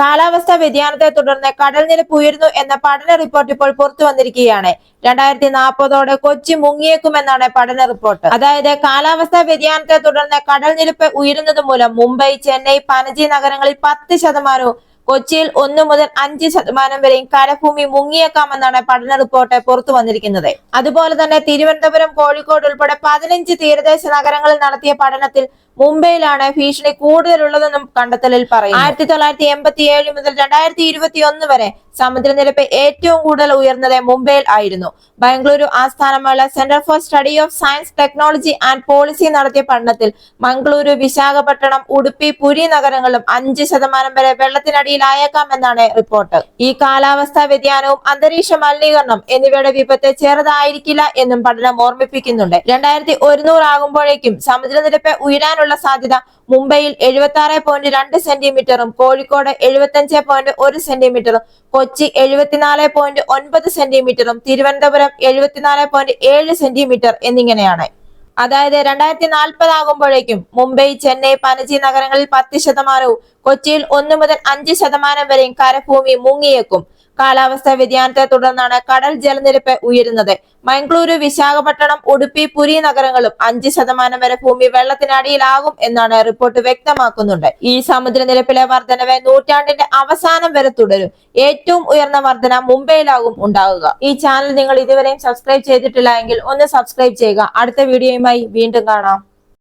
കാലാവസ്ഥാ വ്യതിയാനത്തെ തുടർന്ന് കടൽ നിരപ്പ് ഉയരുന്നു എന്ന പഠന റിപ്പോർട്ട് ഇപ്പോൾ പുറത്തു വന്നിരിക്കുകയാണ്. രണ്ടായിരത്തി നാൽപ്പതോടെ കൊച്ചി മുങ്ങിയേക്കുമെന്നാണ് പഠന റിപ്പോർട്ട്. അതായത് കാലാവസ്ഥാ വ്യതിയാനത്തെ തുടർന്ന് കടൽ നിരപ്പ് ഉയരുന്നത് മൂലം മുംബൈ ചെന്നൈ പനജി നഗരങ്ങളിൽ പത്ത് ശതമാനവും കൊച്ചിയിൽ ഒന്നു മുതൽ അഞ്ച് ശതമാനം വരെയും കരഭൂമി മുങ്ങിയേക്കാമെന്നാണ് പഠന റിപ്പോർട്ട് പുറത്തു വന്നിരിക്കുന്നത്. അതുപോലെ തന്നെ തിരുവനന്തപുരം കോഴിക്കോട് ഉൾപ്പെടെ പതിനഞ്ച് തീരദേശ നഗരങ്ങളിൽ നടത്തിയ പഠനത്തിൽ മുംബൈയിലാണ് ഭീഷണി കൂടുതലുള്ളതെന്നും കണ്ടെത്തലിൽ പറയും ആയിരത്തി തൊള്ളായിരത്തി എൺപത്തി ഏഴ് മുതൽ രണ്ടായിരത്തി ഇരുപത്തി ഒന്ന് വരെ സമുദ്രനിരപ്പ് ഏറ്റവും കൂടുതൽ ഉയർന്നത് മുംബൈയിൽ ആയിരുന്നു. Bengaluru ആസ്ഥാനമുള്ള centre for study of science technology and policy നടത്തിയ പഠനത്തിൽ മംഗളൂരു വിശാഖപട്ടണം ഉടുപ്പി പുരി നഗരങ്ങളും അഞ്ച് ശതമാനം വരെ വെള്ളത്തിനടിയിലായേക്കാമെന്നാണ് റിപ്പോർട്ട്. ഈ കാലാവസ്ഥാ വ്യതിയാനവും അന്തരീക്ഷ മലിനീകരണം എന്നിവയുടെ വിപത്ത് ചെറുതായിരിക്കില്ല എന്നും പഠനം ഓർമ്മിപ്പിക്കുന്നുണ്ട്. രണ്ടായിരത്തി ഒരുന്നൂറ് ആകുമ്പോഴേക്കും സമുദ്രനിരപ്പ് ഉയരാനുള്ള സാധ്യത മുംബൈയിൽ എഴുപത്തി ആറ് പോയിന്റ് രണ്ട് സെന്റിമീറ്ററും കോഴിക്കോട് എഴുപത്തി അഞ്ച് പോയിന്റ് ഒരു സെന്റിമീറ്ററും കൊച്ചി എഴുപത്തിനാല് പോയിന്റ് ഒൻപത് സെന്റിമീറ്ററും തിരുവനന്തപുരം എഴുപത്തിനാല് പോയിന്റ് ഏഴ് സെന്റിമീറ്റർ എന്നിങ്ങനെയാണ്. അതായത് രണ്ടായിരത്തി നാൽപ്പത് ആകുമ്പോഴേക്കും മുംബൈ ചെന്നൈ പനജി നഗരങ്ങളിൽ പത്ത് ശതമാനവും കൊച്ചിയിൽ ഒന്ന് മുതൽ അഞ്ച് ശതമാനം വരെയും കരഭൂമി മുങ്ങിയേക്കും. കാലാവസ്ഥാ വ്യതിയാനത്തെ തുടർന്നാണ് കടൽ ജലനിരപ്പ് ഉയരുന്നത്. മംഗളൂരു വിശാഖപട്ടണം ഉടുപ്പി പുരി നഗരങ്ങളും അഞ്ച് ശതമാനം വരെ ഭൂമി വെള്ളത്തിനടിയിലാകും എന്നാണ് റിപ്പോർട്ട് വ്യക്തമാക്കുന്നുണ്ട്. ഈ സമുദ്രനിരപ്പിലെ വർധനവ് നൂറ്റാണ്ടിന്റെ അവസാനം വരെ തുടരും. ഏറ്റവും ഉയർന്ന വർധന മുംബൈയിലാകും ഉണ്ടാകുക. ഈ ചാനൽ നിങ്ങൾ ഇതുവരെയും സബ്സ്ക്രൈബ് ചെയ്തിട്ടില്ല ഒന്ന് സബ്സ്ക്രൈബ് ചെയ്യുക. അടുത്ത വീഡിയോയുമായി വീണ്ടും കാണാം.